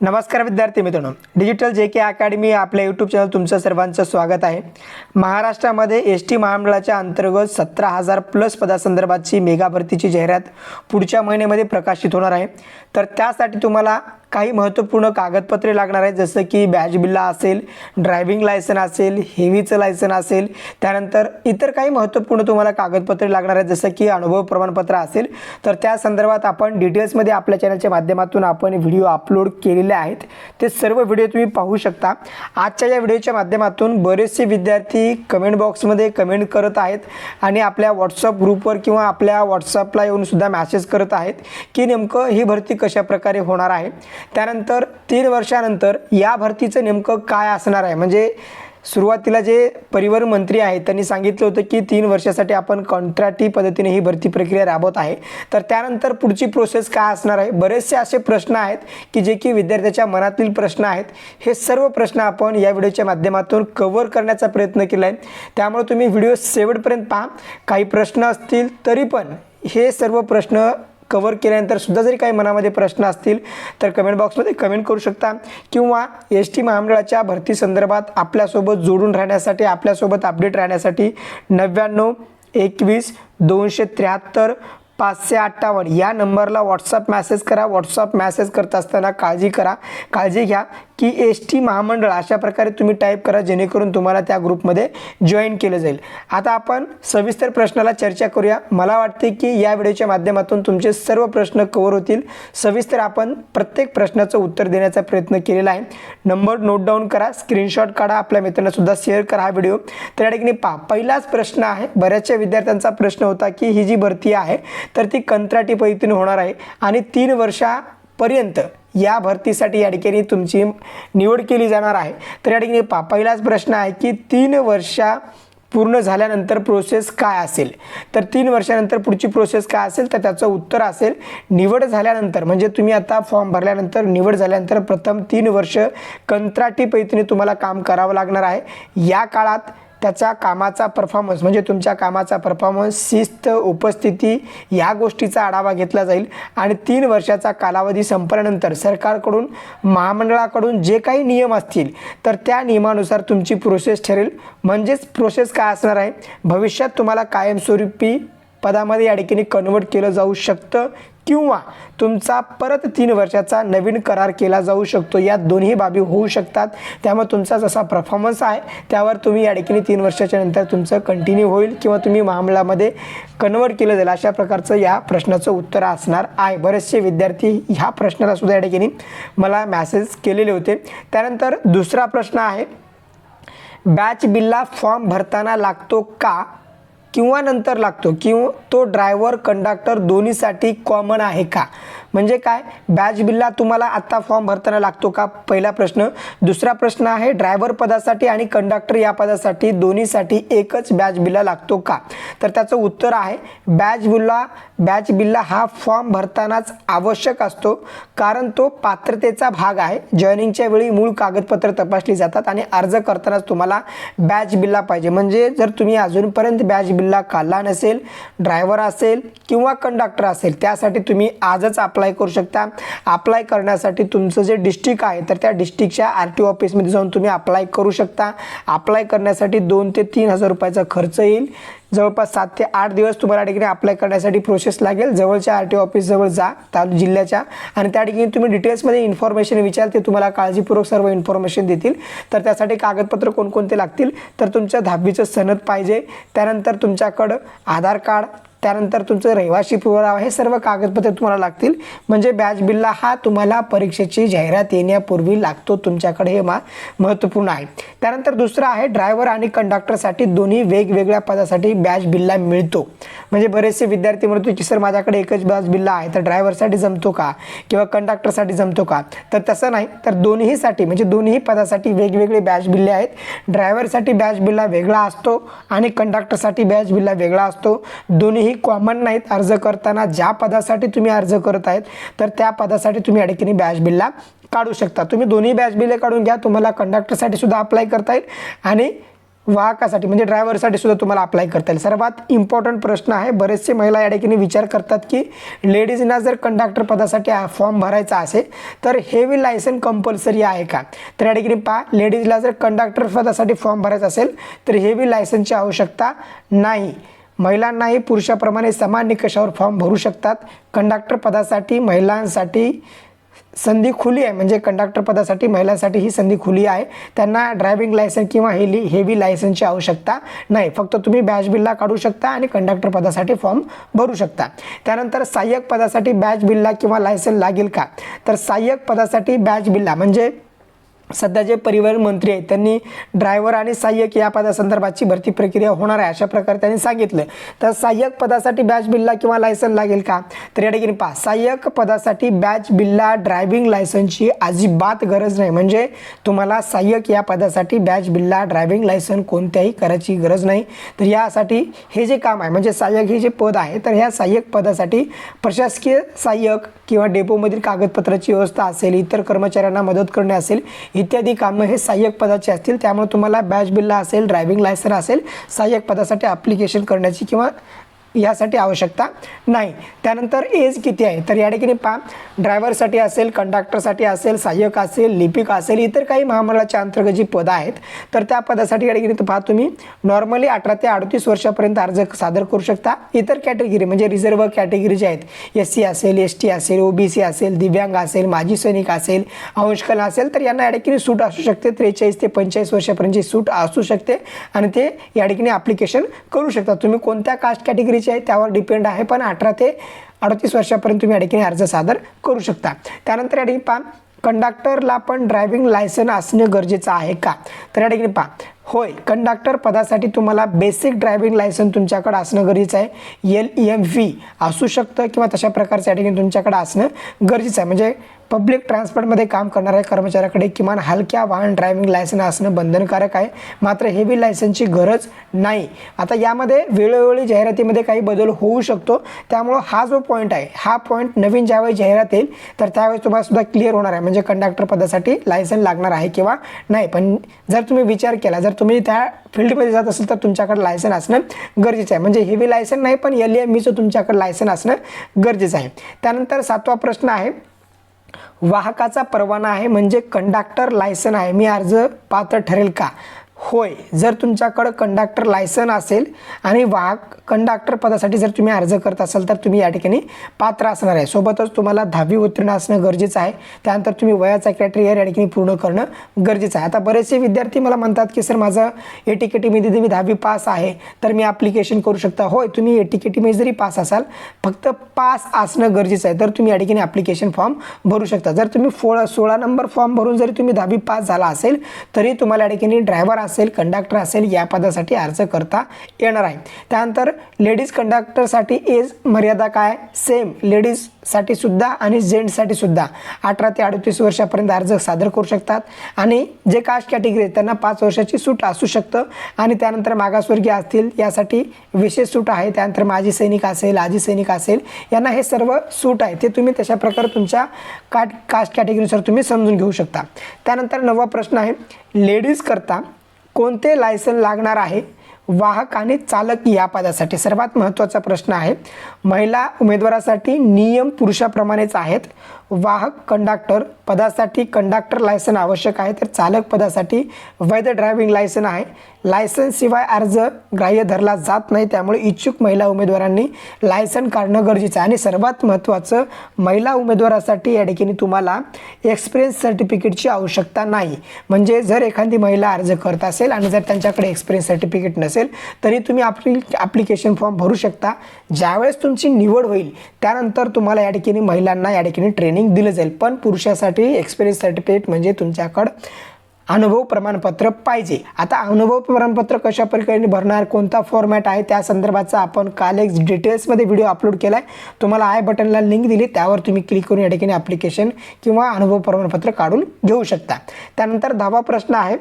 नमस्कार विद्यार्थी मित्रांनो. डिजिटल जे के अकॅडमी आपल्या यूट्यूब चॅनल तुमचं सर्वांचं स्वागत आहे. महाराष्ट्रामध्ये एस टी महामंडळाच्या अंतर्गत सतरा हजार प्लस पदासंदर्भातची मेगा भरतीची जाहिरात पुढच्या महिन्यामध्ये प्रकाशित होणार आहे. तर त्यासाठी तुम्हाला काही महत्त्वपूर्ण कागदपत्रे लागणार आहेत जसं की बॅच बिल्ला असेल ड्रायव्हिंग लायसन असेल हेवीचं लायसन असेल त्यानंतर इतर काही महत्त्वपूर्ण तुम्हाला कागदपत्रे लागणार आहेत जसं की अनुभव प्रमाणपत्र असेल. तर त्या संदर्भात आपण डिटेल्समध्ये आपल्या चॅनलच्या माध्यमातून आपण व्हिडिओ अपलोड केलेले आहेत. ते सर्व व्हिडिओ तुम्ही पाहू शकता. आजच्या या व्हिडिओच्या माध्यमातून बरेचसे विद्यार्थी कमेंट बॉक्समध्ये कमेंट करत आहेत आणि आपल्या व्हॉट्सअप ग्रुपवर किंवा आपल्या व्हॉट्सअपला येऊनसुद्धा मॅसेज करत आहेत की नेमकं ही भरती कशा प्रकारे होणार आहे. त्यानंतर तीन वर्षानंतर या भरतीचं नेमकं काय असणार आहे? म्हणजे सुरुवातीला जे परिवहन मंत्री आहेत त्यांनी सांगितलं होतं की तीन वर्षासाठी आपण कॉन्ट्रॅक्टी पद्धतीने ही भरती प्रक्रिया राबवत आहे. तर त्यानंतर पुढची प्रोसेस काय असणार आहे? बरेचसे असे प्रश्न आहेत की जे की विद्यार्थ्याच्या मनातील प्रश्न आहेत. हे सर्व प्रश्न आपण या व्हिडिओच्या माध्यमातून कव्हर करण्याचा प्रयत्न केला आहे त्यामुळे तुम्ही व्हिडिओ शेवटपर्यंत पहा. काही प्रश्न असतील तरी पण हे सर्व प्रश्न कवर केल्यानंतर सुद्धा जरी काही मनामध्ये प्रश्न असतील तर कमेंट बॉक्समध्ये कमेंट करू शकता. किंवा एस टी महामंडळाच्या भरती संदर्भात आपल्यासोबत जोडून राहण्यासाठी आपल्यासोबत अपडेट राहण्यासाठी नव्याण्णव एकवीस दोनशे त्र्याहत्तर पाचशे अठ्ठावन्न या नंबरला व्हॉट्सअप मॅसेज करा. व्हॉट्सअप मॅसेज करत असताना काळजी करा. काळजी घ्या. की एस टी महामंडळ अशा प्रकारे तुम्ही टाईप करा जेणेकरून तुम्हाला त्या ग्रुपमध्ये जॉईन केलं जाईल. आता आपण सविस्तर प्रश्नाला चर्चा करूया. मला वाटते की या व्हिडिओच्या माध्यमातून तुमचे सर्व प्रश्न कवर होतील. सविस्तर आपण प्रत्येक प्रश्नाचं उत्तर देण्याचा प्रयत्न केलेला आहे. नंबर नोट डाऊन करा स्क्रीनशॉट काढा आपल्या मित्रांनासुद्धा शेअर करा हा व्हिडिओ तर या ठिकाणी पहा पहिलाच प्रश्न आहे. बऱ्याचशा विद्यार्थ्यांचा प्रश्न होता की ही जी भरती आहे तर ती कंत्राटी पद्धतीने होणार आहे. आणि तीन वर्षापर्यंत या भरतीसाठी या ठिकाणी तुमची निवड केली जाणार आहे. तर या ठिकाणी पहिलाच प्रश्न आहे की तीन वर्षा पूर्ण झाल्यानंतर प्रोसेस काय असेल? तर तीन वर्षानंतर पुढची प्रोसेस काय असेल? तर त्याचं उत्तर असेल निवड झाल्यानंतर म्हणजे तुम्ही आता फॉर्म भरल्यानंतर निवड झाल्यानंतर प्रथम तीन वर्ष कंत्राटी पैतीने तुम्हाला काम करावं लागणार आहे. या काळात त्याचा कामाचा परफॉर्मन्स म्हणजे तुमच्या कामाचा परफॉर्मन्स शिस्त उपस्थिती या गोष्टीचा आढावा घेतला जाईल. आणि तीन वर्षाचा कालावधी संपल्यानंतर सरकारकडून महामंडळाकडून जे काही नियम असतील तर त्या नियमानुसार तुमची प्रोसेस ठरेल. म्हणजेच प्रोसेस काय असणार आहे? भविष्यात तुम्हाला कायमस्वरूपी पदामध्ये या ठिकाणी कन्वर्ट केलं जाऊ शकतं किंवा तुमचा परत तीन वर्षाचा नवीन करार केला जाऊ शकतो. या दोन्ही बाबी होऊ शकतात. त्यामुळे तुमचा जसा परफॉर्मन्स आहे त्यावर तुम्ही या ठिकाणी तीन वर्षाच्या नंतर तुमचं कंटिन्यू होईल किंवा तुम्ही महामंडळामध्ये कन्वर्ट केलं जाईल अशा प्रकारचं या प्रश्नाचं उत्तर असणार आहे. बरेचसे विद्यार्थी ह्या प्रश्नाला सुद्धा या ठिकाणी मला मॅसेज केलेले होते. त्यानंतर दुसरा प्रश्न आहे बॅच बिलला फॉर्म भरताना लागतो का? किंवा नंतर लागतो? किंवा तो ड्रायव्हर कंडक्टर दोन्हीसाठी कॉमन आहे का? म्हणजे काय? बॅच बिलला तुम्हाला आत्ता फॉर्म भरताना लागतो का? पहिला प्रश्न. दुसरा प्रश्न आहे ड्रायव्हर पदासाठी आणि कंडक्टर या पदासाठी दोन्हीसाठी एकच बॅच बिलला लागतो का? तर त्याचं उत्तर आहे बॅच बिलला बॅच बिलला हा फॉर्म भरतानाच आवश्यक असतो. कारण तो पात्रतेचा भाग आहे. जॉईनिंगच्या वेळी मूळ कागदपत्र तपासली जातात आणि अर्ज करतानाच तुम्हाला बॅच बिलला पाहिजे. म्हणजे जर तुम्ही अजूनपर्यंत बॅच बिलला काढला नसेल ड्रायव्हर असेल किंवा कंडक्टर असेल त्यासाठी तुम्ही आजच अप्लाय करू शकता. अप्लाय करण्यासाठी तुमचं जे डिस्ट्रिक्ट आहे तर त्या डिस्ट्रिक्टच्या आर टी ऑफिसमध्ये जाऊन तुम्ही अप्लाय करू शकता. अप्लाय करण्यासाठी दोन ते तीन हजार रुपयाचा खर्च येईल. जवळपास सात ते आठ दिवस तुम्हाला ठिकाणी अप्लाय करण्यासाठी प्रोसेस लागेल. जवळच्या आर टी ऑफिस जवळ जा तालु जिल्ह्याच्या. आणि त्या ठिकाणी तुम्ही डिटेल्समध्ये इन्फॉर्मेशन विचार ते तुम्हाला काळजीपूर्वक सर्व इन्फॉर्मेशन देतील. तर त्यासाठी कागदपत्र कोणकोणते लागतील तर तुमच्या दहावीचं सनद पाहिजे. त्यानंतर तुमच्याकडं आधार कार्ड त्यानंतर तुमचं रहिवाशी पुरावा हे सर्व कागदपत्रे तुम्हाला लागतील. म्हणजे बॅच बिल्ला हा तुम्हाला परीक्षेची जाहिरात येण्यापूर्वी लागतो तुमच्याकडे हे मा महत्त्वपूर्ण आहे. त्यानंतर दुसरं आहे ड्रायव्हर आणि कंडक्टरसाठी दोन्ही वेगवेगळ्या पदासाठी बॅच बिल्ला मिळतो. म्हणजे बरेचसे विद्यार्थी म्हणतो की सर माझ्याकडे एकच बॅच बिल्ला आहे तर ड्रायव्हरसाठी जमतो का? किंवा कंडक्टरसाठी जमतो का? तर तसं नाही तर दोन्हीसाठी म्हणजे दोन्ही पदासाठी वेगवेगळे बॅच बिल्ले आहेत. ड्रायव्हरसाठी बॅच बिल्ला वेगळा असतो आणि कंडक्टरसाठी बॅच बिल्ला वेगळा असतो. दोन्हीही कॉमन नाहीत. अर्ज करताना ज्या पदासाठी तुम्ही अर्ज करत आहेत तर त्या पदासाठी तुम्ही या बॅच बिल्ला काढू शकता. तुम्ही दोन्ही बॅच बिले काढून घ्या तुम्हाला कंडक्टरसाठी सुद्धा अप्लाय करता येईल आणि वाहकासाठी म्हणजे ड्रायव्हरसाठी सुद्धा तुम्हाला अप्लाय करता येईल. सर्वात इम्पॉर्टंट प्रश्न आहे बरेचसे महिला या ठिकाणी विचार करतात की लेडीजना जर कंडक्टर पदासाठी फॉर्म भरायचा असेल तर हेवी लायसन कंपल्सरी आहे का? तर या ठिकाणी पहा लेडीजला जर कंडक्टर पदासाठी फॉर्म भरायचा असेल तर हेवी लायसनची आवश्यकता नाही. महिलांनाही पुरुषाप्रमाणे समान निकषावर फॉर्म भरू शकतात. कंडक्टर पदासाठी महिलांसाठी संधी खुली आहे. म्हणजे कंडक्टर पदासाठी महिलांसाठी ही संधी खुली आहे. त्यांना ड्रायव्हिंग लायसन किंवा हेली हेवी लायसनची आवश्यकता नाही. फक्त तुम्ही बॅच बिल्ला काढू शकता आणि कंडक्टर पदासाठी फॉर्म भरू शकता. त्यानंतर सहाय्यक पदासाठी बॅच बिल्ला किंवा लायसन लागेल का? तर सहाय्यक पदासाठी बॅच बिल्ला म्हणजे सध्या जे परिवहन मंत्री आहेत त्यांनी ड्रायव्हर आणि सहाय्यक या पदासंदर्भाची भरती प्रक्रिया होणार आहे अशा प्रकारे त्यांनी सांगितलं तर सहाय्यक पदासाठी बॅच बिल्ला किंवा लायसन लागेल का? तर या ठिकाणी पहा सहाय्यक पदासाठी बॅच बिल्ला ड्रायव्हिंग लायसनची अजिबात गरज नाही. म्हणजे तुम्हाला सहाय्यक या पदासाठी बॅच बिल्ला ड्रायव्हिंग लायसन कोणत्याही करायची गरज नाही. तर यासाठी हे जे काम आहे म्हणजे सहाय्यक हे जे पद आहे तर ह्या सहाय्यक पदासाठी प्रशासकीय सहाय्यक किंवा डेपोमधील कागदपत्राची व्यवस्था असेल इतर कर्मचाऱ्यांना मदत करणे असेल इत्यादी कामं हे सहाय्यक पदाचे असतील. त्यामुळे तुम्हाला बॅच बिल्ला असेल ड्रायव्हिंग लायसन असेल सहाय्यक पदासाठी ॲप्लिकेशन करण्याची किंवा यासाठी आवश्यकता नाही. त्यानंतर एज किती आहे? तर या ठिकाणी पहा. ड्रायव्हरसाठी असेल कंडक्टरसाठी असेल सहाय्यक असेल लिपिक असेल इतर काही महामंडळाच्या अंतर्गत जी पदं आहेत तर त्या पदासाठी या ठिकाणी पहा तुम्ही. नॉर्मली अठरा ते अडतीस वर्षापर्यंत अर्ज सादर करू शकता. इतर कॅटेगरी म्हणजे रिझर्व्ह कॅटेगरी जे आहेत एस सी असेल एस टी असेल ओबीसी असेल दिव्यांग असेल माजी सैनिक असेल अंशकला असेल तर यांना या ठिकाणी सूट असू शकते. त्रेचाळीस ते पंचेचाळीस वर्षापर्यंतची सूट असू शकते आणि ते या ठिकाणी ॲप्लिकेशन करू शकता. तुम्ही कोणत्या कास्ट कॅटेगरीचे आहे त्यावर डिपेंड आहे. पण अठरा ते अडतीस वर्षापर्यंत तुम्ही या ठिकाणी अर्ज सादर करू शकता. त्यानंतर या ठिकाणी पहा कंडक्टरला पण ड्रायव्हिंग लायसन असणं गरजेचं आहे का? तर या ठिकाणी पहा होय कंडक्टर पदासाठी तुम्हाला बेसिक ड्रायव्हिंग लायसन तुमच्याकडे असणं गरजेचं आहे. एल ई एम व्ही असू शकतं किंवा तशा प्रकारचं या ठिकाणी तुमच्याकडे असणं गरजेचं आहे. म्हणजे पब्लिक ट्रान्सपोर्टमध्ये काम करणाऱ्या कर्मचाऱ्याकडे किमान हलक्या वाहन ड्रायव्हिंग लायसन असणं बंधनकारक आहे. मात्र हेवी लायसनची गरज नाही. आता यामध्ये वेळोवेळी जाहिरातीमध्ये काही बदल होऊ शकतो. त्यामुळं हा जो पॉईंट आहे हा पॉईंट नवीन ज्यावेळी जाहिरात येईल तर त्यावेळेस तुम्हाला सुद्धा क्लिअर होणार आहे. म्हणजे कंडक्टर पदासाठी लायसन लागणार आहे किंवा नाही. पण जर तुम्ही विचार केला जर तुम्ही त्या फील्डमध्ये जात असेल तर तुमच्याकडे लायसन असणं गरजेचं आहे. म्हणजे हेवी लायसन नाही पण एल एम ईचं तुमच्याकडे लायसन असणं गरजेचं आहे. त्यानंतर सातवा प्रश्न आहे वाहकाचा परवाना आहे म्हणजे कंडक्टर लायसन आहे. मी अर्ज पात्र ठरेल का? होय. जर तुमच्याकडं कंडक्टर लायसन असेल आणि वाहक कंडक्टर पदासाठी जर तुम्ही अर्ज करत असाल तर तुम्ही या ठिकाणी पात्र असणार आहे. सोबतच तुम्हाला दहावी उत्तीर्ण असणं गरजेचं आहे. त्यानंतर तुम्ही वयाचा क्रायटेरिया या ठिकाणी पूर्ण करणं गरजेचं आहे. आता बरेचसे विद्यार्थी मला म्हणतात की सर माझं ए टी के टीमध्ये मी दहावी पास आहे तर मी ॲप्लिकेशन करू शकता. होय तुम्ही ए टी के टीमध्ये जरी पास असाल फक्त पास असणं गरजेचं आहे तर तुम्ही या ठिकाणी ॲप्लिकेशन फॉर्म भरू शकता. जर तुम्ही फो सोळा नंबर फॉर्म भरून जरी तुम्ही दहावी पास झाला असेल तरी तुम्हाला या ठिकाणी ड्रायव्हर असेल कंडक्टर असेल या पदासाठी अर्ज करता येणार आहे. त्यानंतर लेडीज कंडक्टरसाठी एज मर्यादा काय? सेम लेडीजसाठी सुद्धा आणि जेंट्ससाठी सुद्धा. अठरा ते अडतीस वर्षापर्यंत अर्ज सादर करू शकतात. आणि जे कास्ट कॅटेगरी आहेत त्यांना पाच वर्षाची सूट असू शकतं. आणि त्यानंतर मागासवर्गीय असतील यासाठी विशेष सूट आहे. त्यानंतर माजी सैनिक असेल आजी सैनिक असेल यांना हे सर्व सूट आहे. ते तुम्ही तशा प्रकारे तुमच्या काट कास्ट कॅटेगरीनुसार तुम्ही समजून घेऊ शकता. त्यानंतर नववा प्रश्न आहे. लेडीज करता कोणते लायसन लागणार आहे? वाहक आणि चालक या पदासाठी सर्वात महत्त्वाचा प्रश्न आहे. महिला उमेदवारासाठी नियम पुरुषाप्रमाणेच आहेत. वाहक कंडक्टर पदासाठी कंडक्टर लायसन आवश्यक आहे. तर चालक पदासाठी वैध ड्रायव्हिंग लायसन आहे. लायसनशिवाय अर्ज ग्राह्य धरला जात नाही. त्यामुळे इच्छुक महिला उमेदवारांनी लायसन काढणं गरजेचं आहे. आणि सर्वात महत्त्वाचं महिला उमेदवारासाठी या ठिकाणी तुम्हाला एक्सपिरियन्स सर्टिफिकेटची आवश्यकता नाही. म्हणजे जर एखादी महिला अर्ज करत असेल आणि जर त्यांच्याकडे एक्सपिरियन्स सर्टिफिकेट नसेल तरी तुम्ही आपली ॲप्लिकेशन फॉर्म भरू शकता. ज्यावेळेस तुमची निवड होईल त्यानंतर तुम्हाला या ठिकाणी महिलांना या ठिकाणी ट्रेनिंग दिलं जाईल. पण पुरुषासाठी एक्सपिरियन्स सर्टिफिकेट म्हणजे तुमच्याकडं अनुभव प्रमाणपत्र पाहिजे. आता अनुभव प्रमाणपत्र कशा प्रकारे भरणार कोणता फॉर्मॅट आहे त्या संदर्भाचा आपण काल एक डिटेल्समध्ये व्हिडिओ अपलोड केला आहे तुम्हाला आय बटनला लिंक दिली त्यावर तुम्ही क्लिक करून या ठिकाणी ॲप्लिकेशन किंवा अनुभव प्रमाणपत्र काढून घेऊ शकता. त्यानंतर दहावा प्रश्न आहे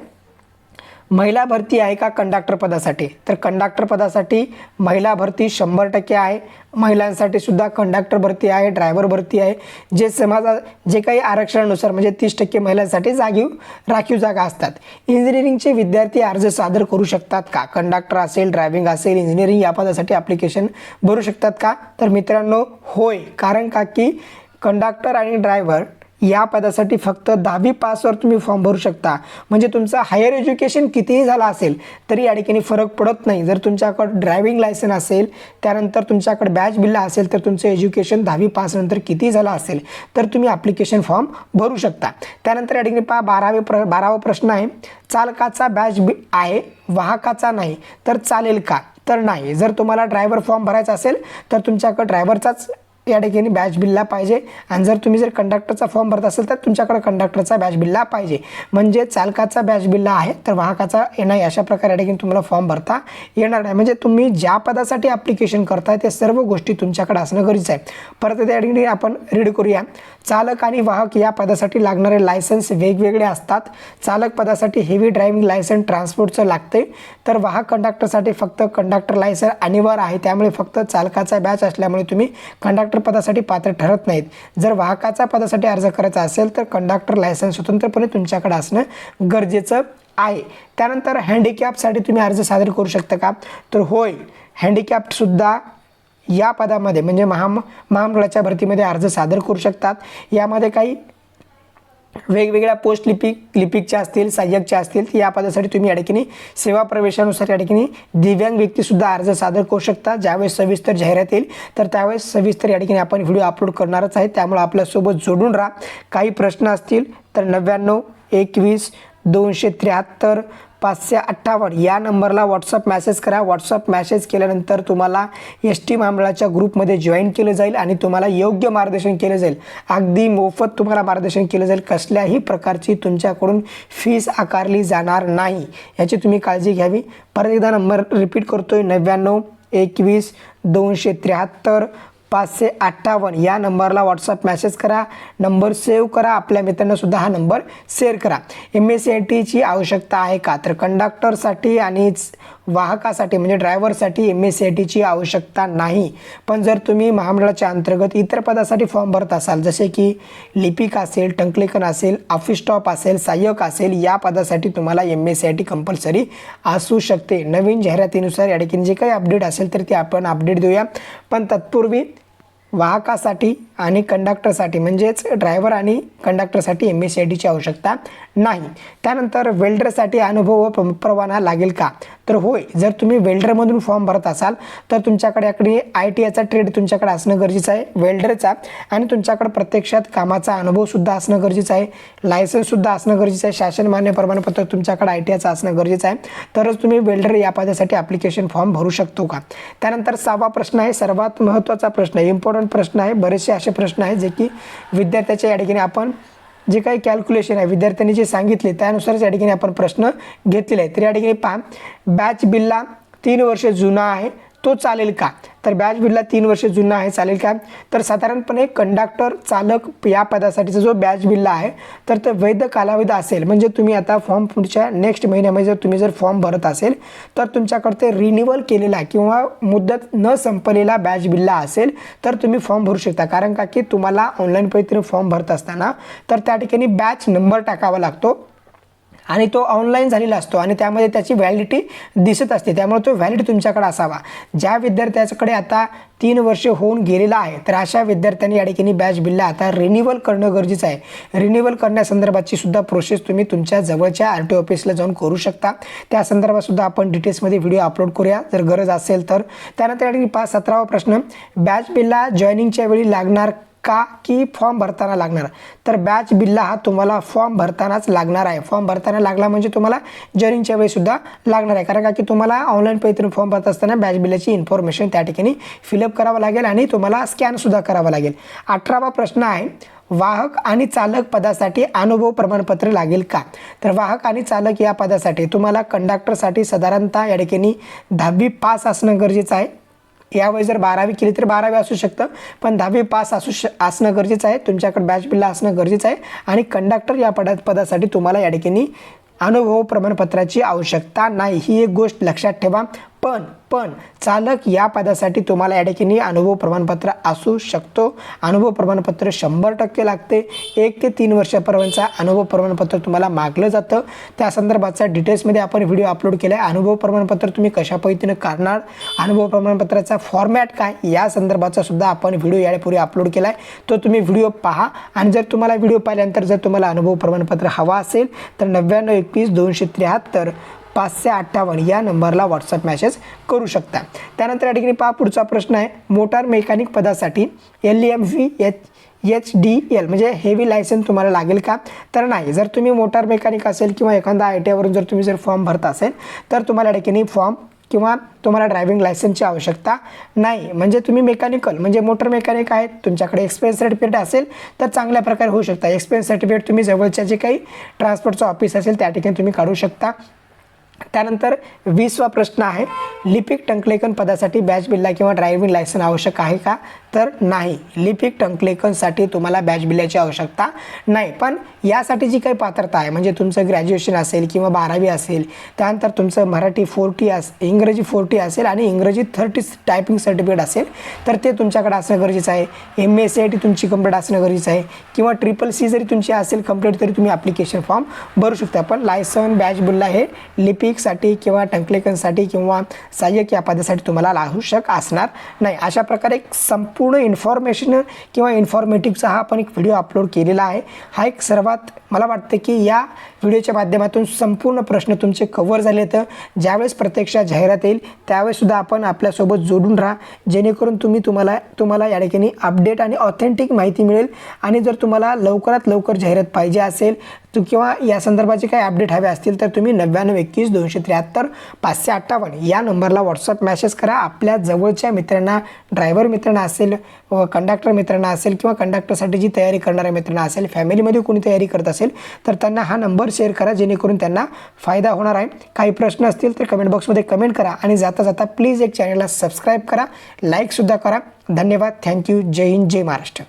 महिला भरती आहे का कंडक्टर पदासाठी? तर कंडक्टर पदासाठी महिला भरती शंभर टक्के आहे. महिलांसाठी सुद्धा कंडक्टर भरती आहे ड्रायव्हर भरती आहे. जे समाजा जे काही आरक्षणानुसार म्हणजे तीस टक्के महिलांसाठी जागीव राखीव जागा असतात. इंजिनिअरिंगचे विद्यार्थी अर्ज सादर करू शकतात का? कंडक्टर असेल ड्रायव्हिंग असेल इंजिनिअरिंग या पदासाठी ॲप्लिकेशन भरू शकतात का? तर मित्रांनो होय. कारण का? की कंडक्टर आणि ड्रायव्हर या पदासाठी फक्त दहावी पासवर तुम्ही फॉर्म भरू शकता. म्हणजे तुमचं हायर एज्युकेशन कितीही झालं असेल तरी या ठिकाणी फरक पडत नाही. जर तुमच्याकडं ड्रायव्हिंग लायसन असेल त्यानंतर तुमच्याकडे बॅच बिल्ला असेल तर तुमचं एज्युकेशन दहावी पासनंतर किती झालं असेल तर तुम्ही ॲप्लिकेशन फॉर्म भरू शकता. त्यानंतर या ठिकाणी पहा बारावे प्र बारावा प्रश्न आहे. चालकाचा बॅच बि आहे वाहकाचा नाही तर चालेल का? तर नाही. जर तुम्हाला ड्रायव्हर फॉर्म भरायचा असेल तर तुमच्याकडं ड्रायव्हरचाच या ठिकाणी बॅच बिलला पाहिजे. आणि जर तुम्ही जर कंडक्टरचा फॉर्म भरत असेल तर तुमच्याकडे कंडक्टरचा बॅच बिलला पाहिजे. म्हणजे चालकाचा बॅच बिलला आहे तर वाहकाचा येणार अशा प्रकारे या ठिकाणी तुम्हाला फॉर्म भरता येणार नाही. म्हणजे तुम्ही ज्या पदासाठी ॲप्लिकेशन करताय त्या सर्व गोष्टी तुमच्याकडे असणं गरजेचं आहे. परत त्या ठिकाणी आपण रीड करूया. चालक आणि वाहक या पदासाठी लागणारे लायसन्स वेगवेगळे असतात. चालक पदासाठी हेवी ड्रायव्हिंग लायसन्स ट्रान्सपोर्टचं लागते तर वाहक कंडक्टरसाठी फक्त कंडक्टर लायसन अनिवार्य आहे. त्यामुळे फक्त चालकाचा बॅच असल्यामुळे तुम्ही कंडक्टर पदासाठी पात्र ठरत नाहीत. जर वाहकाचा पदासाठी अर्ज करायचा असेल तर कंडक्टर लायसन्स स्वतंत्रपणे तुमच्याकडे असणं गरजेचं आहे. त्यानंतर हँडिकॅपसाठी तुम्ही अर्ज सादर करू शकता का? तर होय हँडिकॅप्टसुद्धा या पदामध्ये म्हणजे महा महामंडळाच्या भरतीमध्ये अर्ज सादर करू शकतात. यामध्ये काही वेगवेगळ्या पोस्ट लिपिक लिपिकच्या असतील सहाय्यकच्या असतील या पदासाठी तुम्ही या ठिकाणी सेवा प्रवेशानुसार या ठिकाणी दिव्यांग व्यक्तीसुद्धा अर्ज सादर करू शकता. ज्यावेळेस सविस्तर जाहिरात येईल तर त्यावेळेस सविस्तर या ठिकाणी आपण व्हिडिओ अपलोड करणारच आहे. त्यामुळे आपल्यासोबत जोडून राहा. काही प्रश्न असतील तर नव्याण्णव एकवीस दोनशे त्र्याहत्तर पाचशे अठ्ठावन्न. या नंबरला व्हॉट्सअप मॅसेज करा. व्हॉट्सअप मॅसेज केल्यानंतर तुम्हाला एस टी महामंडळाच्या ग्रुपमध्ये जॉईन केलं जाईल आणि तुम्हाला योग्य मार्गदर्शन केलं जाईल. अगदी मोफत तुम्हाला मार्गदर्शन केलं जाईल. कसल्याही प्रकारची तुमच्याकडून फीस आकारली जाणार नाही. याची तुम्ही काळजी घ्यावी. परत एकदा नंबर रिपीट करतोय. नव्याण्णव एकवीस दोनशे त्र्याहत्तर पाचशे अठ्ठावन्न. या नंबरला व्हॉट्सअप मॅसेज करा. नंबर सेव्ह करा. आपल्या मित्रांना सुद्धा हा नंबर शेअर करा. एम एस सी आय टीची आवश्यकता आहे का? तर कंडक्टरसाठी आणि वाहकासाठी म्हणजे ड्रायव्हरसाठी एम एस सी आय टीची आवश्यकता नाही. पण जर तुम्ही महामंडळाच्या अंतर्गत इतर पदासाठी फॉर्म भरत असाल जसे की लिपिक असेल टंकलेखन असेल ऑफिस स्टॉप असेल सहाय्यक असेल या पदासाठी तुम्हाला M S C I T compulsory असू शकते. नवीन जाहिरातीनुसार या ठिकाणी जे काही अपडेट असेल तर ते आपण अपडेट देऊया. पण तत्पूर्वी वाहकासाठी आणि कंडक्टरसाठी म्हणजेच ड्रायव्हर आणि कंडक्टरसाठी एम एस सी आय टीची आवश्यकता नाही. त्यानंतर वेल्डरसाठी अनुभव व परवाना लागेल का? तर होय जर तुम्ही वेल्डरमधून फॉर्म भरत असाल तर तुमच्याकडे याकडे आय टी आयचा ट्रेड तुमच्याकडे असणं गरजेचं आहे वेल्डरचा. आणि तुमच्याकडे प्रत्यक्षात कामाचा अनुभवसुद्धा असणं गरजेचं आहे लायसन्ससुद्धा असणं गरजेचं आहे शासन मान्य प्रमाणपत्र तुमच्याकडे आय टी आयचं असणं गरजेचं आहे. तरच तुम्ही वेल्डर या पदासाठी ॲप्लिकेशन फॉर्म भरू शकतो का? त्यानंतर सहावा प्रश्न आहे सर्वात महत्त्वाचा प्रश्न आहे इम्पॉर्टंट प्रश्न आहे बरेचसे असे प्रश्न आहेत जे की विद्यार्थ्याच्या या ठिकाणी आपण जे काही कॅल्क्युलेशन आहे विद्यार्थ्यांनी जे सांगितले त्यानुसारच या ठिकाणी आपण प्रश्न घेतलेला आहे तर या ठिकाणी पहा बॅच बिल्ला तीन वर्ष जुना आहे. तो चालेल का? तर बॅच बिडला तीन वर्ष जुना आहे चालेल का? तर साधारणपणे कंडक्टर चालक या पदासाठीचा जो बॅच बिडला आहे तर ते वैध कालावधी असेल. म्हणजे तुम्ही आता फॉर्म पुढच्या नेक्स्ट महिन्यामध्ये जर तुम्ही जर फॉर्म भरत असेल तर तुमच्याकडे ते रिन्युअल केलेला किंवा मुदत न संपलेला बॅच बिडला असेल तर तुम्ही फॉर्म भरू शकता. कारण का की तुम्हाला ऑनलाईन पद्धतीने फॉर्म भरत असताना तर त्या ठिकाणी बॅच नंबर टाकावा लागतो. आणि तो ऑनलाईन झालेला असतो आणि त्यामध्ये त्याची व्हॅलिडिटी दिसत असते. त्यामुळे तो व्हॅलिड तुमच्याकडे असावा. ज्या विद्यार्थ्याकडे आता तीन वर्ष होऊन गेलेला आहे तर अशा विद्यार्थ्यांनी या ठिकाणी बॅच बिल्ला आता रिन्युअल करणं गरजेचं आहे. रिन्युअल करण्यासंदर्भातची सुद्धा प्रोसेस तुम्ही तुमच्या जवळच्या आर टी ऑफिसला जाऊन करू शकता. त्या संदर्भात सुद्धा आपण डिटेल्समध्ये व्हिडिओ अपलोड करूया. जर गरज असेल तर. त्यानंतर या ठिकाणी पाच सतरावा प्रश्न. बॅच बिल्ला जॉईनिंगच्या वेळी लागणार का की फॉर्म भरताना लागणार? तर बॅच बिल्ला हा तुम्हाला फॉर्म भरतानाच लागणार आहे. फॉर्म भरताना लागला म्हणजे तुम्हाला जरिंगच्या वेळीसुद्धा लागणार आहे. कारण का की तुम्हाला ऑनलाईन पद्धतीने फॉर्म भरत असताना बॅच बिल्लाची इन्फॉर्मेशन त्या ठिकाणी फिलअप करावं लागेल आणि तुम्हाला स्कॅनसुद्धा करावं लागेल. अठरावा प्रश्न आहे वाहक आणि चालक पदासाठी अनुभव प्रमाणपत्र लागेल का? तर वाहक आणि चालक या पदासाठी तुम्हाला कंडक्टरसाठी साधारणतः या ठिकाणी दहावी पास असणं गरजेचं आहे. यावेळी जर बारावी केली तर बारावी असू शकतं पण दहावी पास असू श असणं गरजेचं आहे. तुमच्याकडे बॅच बिल्ला असणं गरजेचं आहे. आणि कंडक्टर या पदा पदासाठी तुम्हाला या ठिकाणी अनुभव प्रमाणपत्राची आवश्यकता नाही. ही एक गोष्ट लक्षात ठेवा. पण पण चालक या पदासाठी तुम्हाला या ठिकाणी अनुभव प्रमाणपत्र असू शकतो. अनुभव प्रमाणपत्र शंभर टक्के लागते. एक ते तीन वर्षापर्यंतचा अनुभव प्रमाणपत्र तुम्हाला मागलं जातं. त्या संदर्भाचा डिटेल्समध्ये आपण व्हिडिओ अपलोड केला आहे अनुभव प्रमाणपत्र तुम्ही कशा पद्धतीनं काढणार? अनुभव प्रमाणपत्राचा फॉर्मॅट काय? या संदर्भाचा सुद्धा आपण व्हिडिओ यापूर्वी अपलोड केला आहे तो तुम्ही व्हिडिओ पहा. आणि जर तुम्हाला व्हिडिओ पाहिल्यानंतर जर तुम्हाला अनुभव प्रमाणपत्र हवा असेल तर नव्याण्णव एकवीस दोनशे त्र्याहत्तर पाचशे अठ्ठावन्न या नंबरला व्हॉट्सअप मॅसेज करू शकता. त्यानंतर या ठिकाणी पहा पुढचा प्रश्न आहे. मोटार मेकॅनिक पदासाठी L M V H H D L म्हणजे हेवी लायसन्स तुम्हाला लागेल का? तर नाही. जर तुम्ही मोटार मेकॅनिक असेल किंवा एखादा आय टी आयवरून जर तुम्ही जर फॉर्म भरत असेल तर तुम्हाला या ठिकाणी फॉर्म किंवा तुम्हाला ड्रायव्हिंग लायसन्सची आवश्यकता नाही. म्हणजे तुम्ही मेकॅनिकल म्हणजे मोटर मेकॅनिक आहेत तुमच्याकडे एक्सपिरियन्स सर्टिफिकेट असेल तर चांगल्या प्रकारे होऊ शकता. एक्सपिरियन्स सर्टिफिकेट तुम्ही जवळच्या जे काही ट्रान्सपोर्टचं ऑफिस असेल त्या ठिकाणी तुम्ही काढू शकता. त्यानंतर वीसवा प्रश्न आहे लिपिक टंकलेखन पदासाठी बॅच बिल्ला किंवा ड्रायव्हिंग लायसन आवश्यक आहे का? तर नाही. लिपिक टंकलेखनसाठी तुम्हाला बॅच बिलाची आवश्यकता नाही. पण यासाठी जी काही पात्रता आहे म्हणजे तुमचं ग्रॅज्युएशन असेल किंवा बारावी असेल त्यानंतर तुमचं मराठी फोर्टी अस इंग्रजी फोर्टी असेल आणि इंग्रजी थर्टी टायपिंग सर्टिफिकेट असेल तर ते तुमच्याकडे असणं गरजेचं आहे. M S C I T तुमची कंप्लीट असणं गरजेचं आहे. किंवा ट्रिपल सी जरी तुमची असेल कंप्लीट तरी तुम्ही ॲप्लिकेशन फॉर्म भरू शकता. पण लायसन बॅच बुल्ला हे लिपिकसाठी किंवा टंकलेखनसाठी किंवा सहाय्यक या पदासाठी तुम्हाला आवश्यक असणार नाही. अशा प्रकारे एक पूर्ण इन्फॉर्मेशन किंवा इन्फॉर्मेटिव्हचा हा आपण एक व्हिडिओ अपलोड केलेला आहे. हा एक सर्वात मला वाटतं की या व्हिडिओच्या माध्यमातून संपूर्ण प्रश्न तुमचे कव्हर झाले तर ज्यावेळेस प्रत्यक्षात जाहिरात येईल त्यावेळेससुद्धा आपण आपल्यासोबत जोडून राहा. जेणेकरून तुम्ही तुम्हाला तुम्हाला या ठिकाणी अपडेट आणि ऑथेंटिक माहिती मिळेल. आणि जर तुम्हाला लवकरात लवकर जाहिरात पाहिजे असेल तू किंवा या संदर्भाचे काही अपडेट हवे असतील तर तुम्ही नव्याण्णव एकवीस दोनशे त्र्याहत्तर पाचशे अठ्ठावन्न या नंबरला व्हॉट्सअप मॅसेज करा. आपल्या जवळच्या मित्रांना ड्रायव्हर मित्रांना असेल व कंडक्टर मित्रांना असेल किंवा कंडक्टरसाठी जी तयारी करणाऱ्या मित्रांना असेल फॅमिलीमध्ये कोणी तयारी करत असेल तर त्यांना हा नंबर शेअर करा जेणेकरून त्यांना फायदा होणार आहे. काही प्रश्न असतील तर कमेंट बॉक्समध्ये कमेंट करा आणि जाता जाता प्लीज एक चॅनलला सबस्क्राईब करा लाईकसुद्धा करा. धन्यवाद. थँक्यू जय हिंद जय महाराष्ट्र.